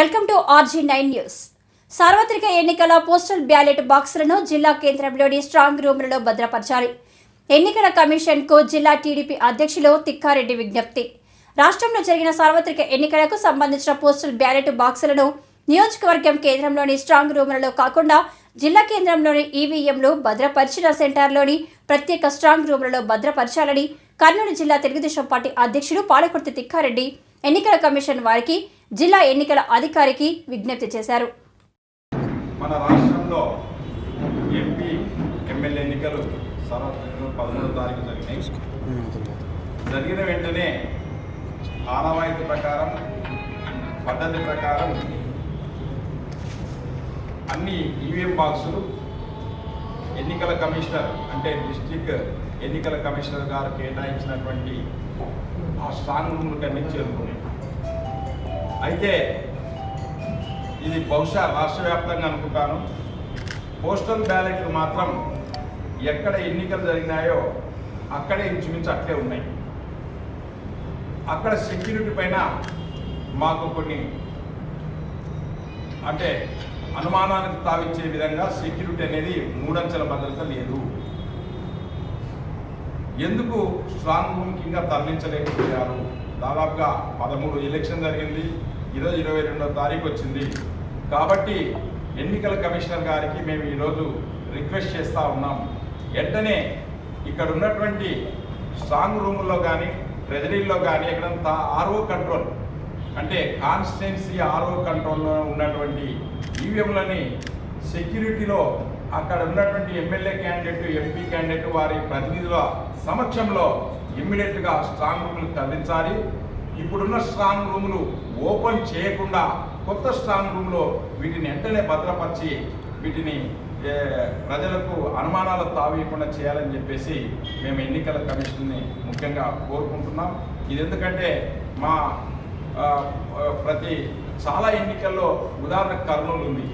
Welcome to R G nine news. సార్వత్రిక ఎన్నికల postal ballot బాక్సులను జిల్లా కేంద్రంలోని స్ట్రాంగ్ రూములలో భద్రపరచాలి ఎన్నికల కమిషన్కు జిల్లా టీడీపీ అధ్యక్షులు తిక్కారెడ్డి విజ్ఞప్తి. రాష్ట్రంలో జరిగిన సార్వత్రిక ఎన్నికలకు సంబంధించిన పోస్టల్ బ్యాలెట్ బాక్సులను నియోజకవర్గం కేంద్రంలోని స్ట్రాంగ్ రూములలో కాకుండా జిల్లా కేంద్రంలోని ఈవీఎంలు భద్రపరిచిన సెంటర్లోని ప్రత్యేక స్ట్రాంగ్ రూములలో భద్రపరచాలని కర్నూలు జిల్లా తెలుగుదేశం పార్టీ అధ్యక్షుడు పాలకుర్తి తిక్కారెడ్డి ఎన్నికల కమిషన్ వారికి జిల్లా ఎన్నికల అధికారికి విజ్ఞప్తి చేశారు. మన రాష్ట్రంలో ఎంపీ ఎమ్మెల్యే ఎన్నికలు సార్వత్రికంగా పదమూడో తారీఖు జరిగినాయి. జరిగిన వెంటనే ఆనవాయితీ ప్రకారం పద్ధతి ప్రకారం అన్ని ఈవీఎం బాక్సులు ఎన్నికల కమిషనర్ అంటే డిస్టిక్ ఎన్నికల కమిషనర్ గారు కేటాయించినటువంటి ఆ స్ట్రాంగ్ రూమ్లకు కన్నీ చేరుకున్నాయి అయితే ఇది బహుశా రాష్ట్ర వ్యాప్తంగా అనుకుంటాను. పోస్టల్ బ్యాలెట్లు మాత్రం ఎక్కడ ఎన్నికలు జరిగినాయో అక్కడే ఇంచుమించు అట్లే ఉన్నాయి. అక్కడ సెక్యూరిటీ పైన మాకు కొన్ని అంటే అనుమానానికి తావిచ్చే విధంగా సెక్యూరిటీ అనేది మూడంచెల భద్రత లేదు. ఎందుకు స్ట్రాంగ్ రూమ్కి ఇంకా తరలించలేకపోయారు? దాదాపుగా పదమూడు ఎలక్షన్ జరిగింది. ఈరోజు ఇరవై రెండో తారీఖు వచ్చింది. కాబట్టి ఎన్నికల కమిషనర్ గారికి మేము ఈరోజు రిక్వెస్ట్ చేస్తూ ఉన్నాం. వెంటనే ఇక్కడ ఉన్నటువంటి స్ట్రాంగ్ రూముల్లో కానీ ట్రెజరీల్లో కానీ ఎక్కడంతా ఆర్ఓ కంట్రోల్ అంటే కాన్స్టిట్యున్సీ ఆర్ఓ కంట్రోల్లో ఉన్నటువంటి ఈవీఎంలని సెక్యూరిటీలో అక్కడ ఉన్నటువంటి ఎమ్మెల్యే క్యాండిడేట్ ఎంపీ క్యాండిడేట్ వారి ప్రతినిధుల సమక్షంలో ఇమ్మీడియట్గా స్ట్రాంగ్ రూములు తరలించాలి ఇప్పుడున్న స్ట్రాంగ్ రూములు ఓపెన్ చేయకుండా కొత్త స్ట్రాంగ్ రూమ్లో వీటిని వెంటనే భద్రపరిచి వీటిని ప్రజలకు అనుమానాలు తావేయకుండా చేయాలని చెప్పేసి మేము ఎన్నికల కమిషన్ని ముఖ్యంగా కోరుకుంటున్నాం. ఇది ఎందుకంటే మా ప్రతి చాలా ఎన్నికల్లో ఉదాహరణ కర్నూలు ఉంది.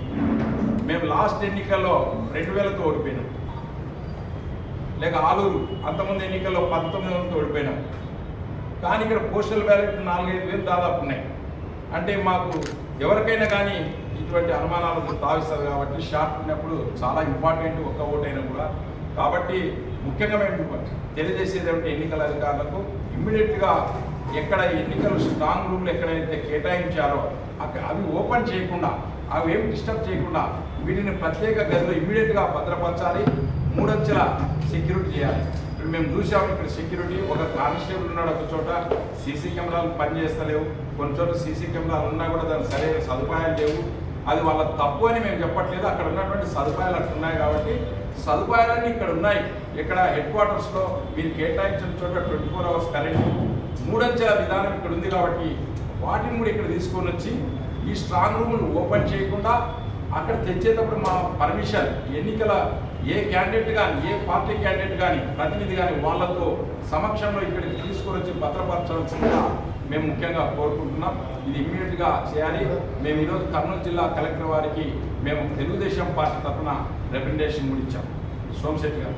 మేము లాస్ట్ ఎన్నికల్లో రెండు వేలతో ఓడిపోయినాం. లేక ఆలూరు అంతమంది ఎన్నికల్లో పంతొమ్మిది వందలతో ఓడిపోయినాం. కానీ ఇక్కడ పోస్టల్ బ్యాలెట్ నాలుగైదు వేలు దాదాపు ఉన్నాయి. అంటే మాకు ఎవరికైనా కానీ ఇటువంటి అనుమానాలకు తావిస్తారు కాబట్టి షార్ట్ ఉన్నప్పుడు చాలా ఇంపార్టెంట్ ఒక్క ఓటైనా కూడా. కాబట్టి ముఖ్యంగా మేము తెలియజేసేది ఏమిటి? ఎన్నికల అధికారులకు ఇమ్మీడియట్గా ఎక్కడ ఎన్నికలు స్ట్రాంగ్ రూమ్లు ఎక్కడైతే కేటాయించారో అక్కడ అవి ఓపెన్ చేయకుండా అవి ఏమి డిస్టర్బ్ చేయకుండా వీటిని ప్రత్యేక గదిలో ఇమ్మీడియట్గా భద్రపరచాలి. మూడంచెల సెక్యూరిటీ చేయాలి. ఇప్పుడు మేము చూసాము ఇక్కడ సెక్యూరిటీ ఒక కానిస్టేబుల్ ఉన్నాడు ఒక చోట సీసీ కెమెరాలు పనిచేస్తలేవు. కొన్ని చోట్ల సీసీ కెమెరాలు ఉన్నా కూడా దానికి సరైన సదుపాయాలు లేవు. అది వాళ్ళ తప్పు అని మేము చెప్పట్లేదు. అక్కడ ఉన్నటువంటి సదుపాయాలు అక్కడ ఉన్నాయి కాబట్టి సదుపాయాలన్నీ ఇక్కడ ఉన్నాయి. ఇక్కడ హెడ్ క్వార్టర్స్లో మీరు కేటాయించిన చోట ట్వంటీ ఫోర్ అవర్స్ కరెంట్ మూడంచెల విధానం ఇక్కడ ఉంది కాబట్టి వాటిని కూడా ఇక్కడ తీసుకొని వచ్చి ఈ స్ట్రాంగ్ రూమ్ను ఓపెన్ చేయకుండా అక్కడ తెచ్చేటప్పుడు మా పర్మిషన్ ఎన్నికల ఏ క్యాండిడేట్ కానీ ఏ పార్టీ క్యాండిడేట్ కానీ ప్రతినిధి కానీ వాళ్ళతో సమక్షంలో ఇక్కడికి తీసుకొని వచ్చి భద్రపరచవలసిందిగా మేము ముఖ్యంగా కోరుకుంటున్నాం. ఇది ఇమ్మీడియట్గా చేయాలి. మేము ఈరోజు కర్నూలు జిల్లా కలెక్టర్ వారికి మేము తెలుగుదేశం పార్టీ తరఫున రిప్రజెంటేషన్ కూడా ఇచ్చాం. సోమశెట్టి గారు.